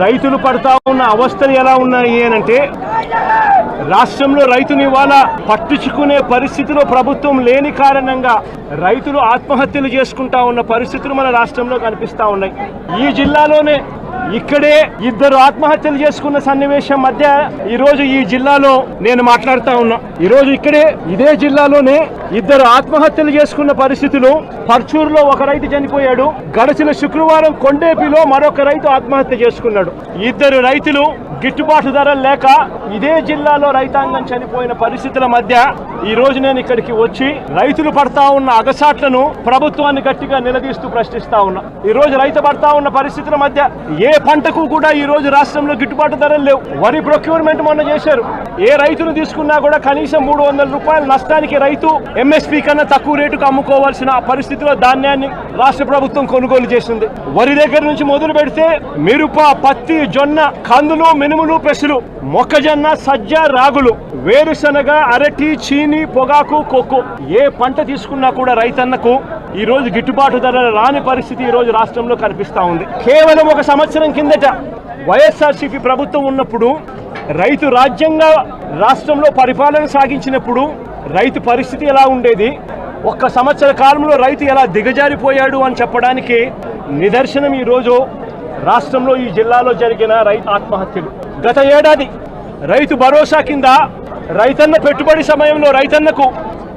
రైతులు పడతా ఉన్న అవస్థలు ఎలా ఉన్నాయి అంటే రాష్ట్రంలో రైతుని ఇవాళ పట్టించుకునే పరిస్థితిలో ప్రభుత్వం లేని కారణంగా రైతులు ఆత్మహత్యలు చేసుకుంటా ఉన్న పరిస్థితులు మన రాష్ట్రంలో కనిపిస్తా ఉన్నాయి. ఈ జిల్లాలోనే ఇక్కడే ఇద్దరు ఆత్మహత్యలు చేసుకున్న సన్నివేశం మధ్య ఈ రోజు ఈ జిల్లాలో నేను మాట్లాడుతా ఉన్నా. ఈ రోజు ఇక్కడే ఇదే జిల్లాలోనే ఇద్దరు ఆత్మహత్యలు చేసుకున్న పరిస్థితులు పర్చూరులో ఒక రైతు చనిపోయాడు. గడిచిన శుక్రవారం కొండేపిలో మరొక రైతు ఆత్మహత్య చేసుకున్నాడు. ఇద్దరు రైతులు గిట్టుబాటు ధరలు లేక ఇదే జిల్లాలో రైతాంగం చనిపోయిన పరిస్థితుల మధ్య ఈ రోజు నేను ఇక్కడికి వచ్చి రైతులు పడతా ఉన్న అగసాట్లను ప్రభుత్వాన్ని గట్టిగా నిలదీస్తూ ప్రశ్నిస్తా ఉన్నా. ఈ రోజు రైతు పడతా ఉన్న పరిస్థితుల మధ్య ఏ పంటకు కూడా ఈ రోజు రాష్ట్రంలో గిట్టుబాటు ధరలు లేవు. వరి ప్రొక్యూర్మెంట్ మొన్న చేశారు. ఏ రైతును తీసుకున్నా కూడా కనీసం మూడు వందల రూపాయల నష్టానికి రైతు ఎంఎస్పీ కన్నా తక్కువ రేటుకు అమ్ముకోవాల్సిన పరిస్థితిలో ధాన్యాన్ని రాష్ట్ర ప్రభుత్వం కొనుగోలు చేసింది. వరి దగ్గర నుంచి మొదలు పెడితే మిరప పత్తి జొన్న కందులు మినుములు పెసులు మొక్కజొన్న సజ్జ రాగులు వేరుశనగ అరటి చీని పొగాకు కొక్కు. ఏ పంట తీసుకున్నా కూడా రైతన్నకు ఈ రోజు గిట్టుబాటు ధర రాని పరిస్థితి ఈ రోజు రాష్ట్రంలో కనిపిస్తా ఉంది. కేవలం ఒక సంవత్సరం కిందట వైఎస్ఆర్సీపీ ప్రభుత్వం ఉన్నప్పుడు రైతు రాజ్యంగా రాష్ట్రంలో పరిపాలన సాగించినప్పుడు రైతు పరిస్థితి ఎలా ఉండేది? ఒక్క సంవత్సర కాలంలో రైతు ఎలా దిగజారిపోయాడు అని చెప్పడానికి నిదర్శనం ఈరోజు రాష్ట్రంలో ఈ జిల్లాలో జరిగిన రైతు ఆత్మహత్యలు. గత ఏడాది రైతు భరోసా కింద రైతన్న పెట్టుబడి సమయంలో రైతన్నకు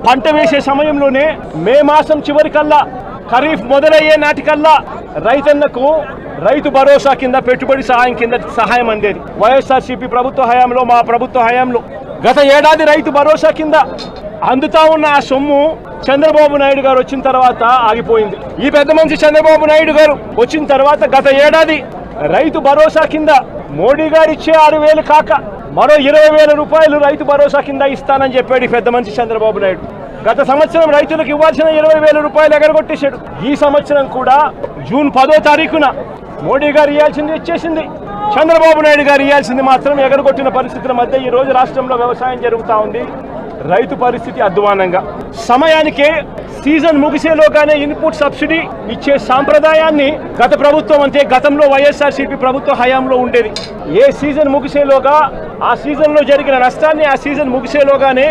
పంట వేసే సమయంలోనే మే మాసం చివరికల్లా ఖరీఫ్ మొదలయ్యే నాటికల్లా రైతన్నకు రైతు భరోసా కింద పెట్టుబడి సహాయం కింద సహాయం అందేది. వైఎస్ఆర్సీపీ ప్రభుత్వ హయాంలో మా ప్రభుత్వ హయాంలో గత ఏడాది రైతు భరోసా కింద అందుతా ఉన్న ఆ సొమ్ము చంద్రబాబు నాయుడు గారు వచ్చిన తర్వాత ఆగిపోయింది. ఈ పెద్ద మనిషి చంద్రబాబు నాయుడు గారు వచ్చిన తర్వాత గత ఏడాది రైతు భరోసా కింద మోడీ గారు ఇచ్చే ఆరు వేలు కాక మరో ఇరవై వేల రూపాయలు రైతు భరోసా కింద ఇస్తానని చెప్పాడు ఈ పెద్ద మనిషి చంద్రబాబు నాయుడు. గత సంవత్సరం రైతులకు ఇవ్వాల్సిన ఇరవై వేల రూపాయలు ఎగరగొట్టేశాడు. ఈ సంవత్సరం కూడా జూన్ పదో తారీఖున మోడీ గారు ఇవ్వాల్సింది ఇచ్చేసింది. చంద్రబాబు నాయుడు గారు ఇవ్వాల్సింది మాత్రం ఎగరగొట్టిన పరిస్థితుల మధ్య ఈ రోజు రాష్ట్రంలో వ్యవసాయం జరుగుతూ ఉంది. రైతు పరిస్థితి అధ్వానంగా. సమయానికే సీజన్ ముగిసేలోగానే ఇన్పుట్ సబ్సిడీ ఇచ్చే సాంప్రదాయాన్ని గత ప్రభుత్వం అంటే గతంలో వైఎస్ఆర్సీపీ ప్రభుత్వ హయాంలో ఉండేది. ఏ సీజన్ ముగిసేలోగా ఆ సీజన్లో జరిగిన నష్టాన్ని ఆ సీజన్ ముగిసేలోగానే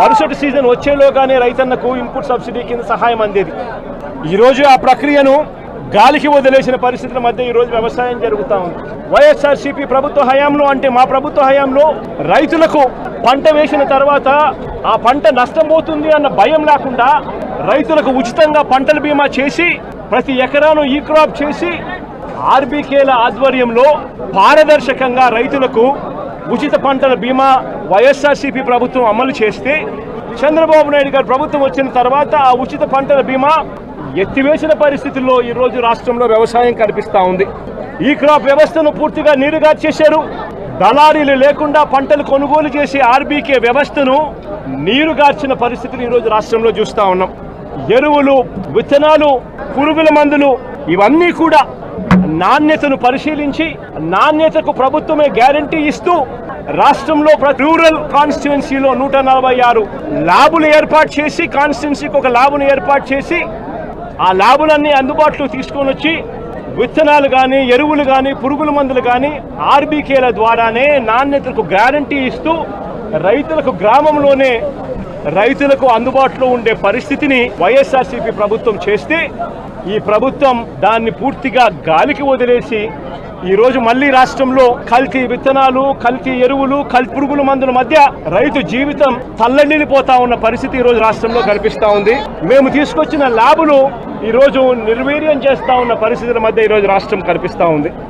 మరుసటి సీజన్ వచ్చేలోగానే రైతన్నకు ఇన్పుట్ సబ్సిడీ కింద సహాయం అందేది. ఈరోజు ఆ ప్రక్రియను గాలికి వదిలేసిన పరిస్థితుల మధ్య ఈరోజు వ్యవసాయం జరుగుతూ ఉంది. వైఎస్ఆర్సీపీ ప్రభుత్వ హయాంలో అంటే మా ప్రభుత్వ హయాంలో రైతులకు పంట వేసిన తర్వాత ఆ పంట నష్టం పోతుంది అన్న భయం లేకుండా రైతులకు ఉచితంగా పంటల బీమా చేసి ప్రతి ఎకరాను ఈ క్రాప్ చేసి ఆర్బీకేల ఆధ్వర్యంలో పారదర్శకంగా రైతులకు ఉచిత పంటల బీమా వైఎస్ఆర్సీపీ ప్రభుత్వం అమలు చేస్తే చంద్రబాబు నాయుడు గారు ప్రభుత్వం వచ్చిన తర్వాత ఆ ఉచిత పంటల బీమా ఎత్తివేసిన పరిస్థితుల్లో ఈరోజు రాష్ట్రంలో వ్యవసాయం కనిపిస్తూ ఉంది. ఈ క్రాప్ వ్యవస్థను పూర్తిగా నీరుగా చేశారు దళారీలు లేకుండా పంటలు కొనుగోలు చేసే ఆర్బీకే వ్యవస్థను నీరుగార్చిన పరిస్థితులు ఈరోజు రాష్ట్రంలో చూస్తా ఉన్నాం. ఎరువులు విత్తనాలు పురుగుల మందులు ఇవన్నీ కూడా నాణ్యతను పరిశీలించి నాణ్యతకు ప్రభుత్వమే గ్యారంటీ ఇస్తూ రాష్ట్రంలో ప్ర- రూరల్ కాన్స్టిట్యున్సీలో నూట నలభై ఆరు ల్యాబులు ఏర్పాటు చేసి కాన్స్టిట్యున్సీకి ఒక ల్యాబును ఏర్పాటు చేసి ఆ ల్యాబులన్నీ అందుబాటులో తీసుకొని వచ్చి విత్తనాలు కానీ ఎరువులు కానీ పురుగుల మందులు కానీ ఆర్బీకేల ద్వారానే నాణ్యతకు గ్యారంటీ ఇస్తూ రైతులకు గ్రామంలోనే రైతులకు అందుబాటులో ఉండే పరిస్థితిని వైఎస్ఆర్సీపీ ప్రభుత్వం చేస్తే ఈ ప్రభుత్వం దాన్ని పూర్తిగా గాలికి వదిలేసి ఈ రోజు మళ్ళీ రాష్ట్రంలో కల్తీ విత్తనాలు కల్తీ ఎరువులు కల్ పురుగుల మందుల మధ్య రైతు జీవితం తల్లడిల్లిపోతా ఉన్న పరిస్థితి ఈ రోజు రాష్ట్రంలో కనిపిస్తూ ఉంది. మేము తీసుకొచ్చిన ల్యాబులు ఈ రోజు నిర్వీర్యం చేస్తా ఉన్న పరిస్థితుల మధ్య ఈ రోజు రాష్ట్రం కనిపిస్తూ ఉంది.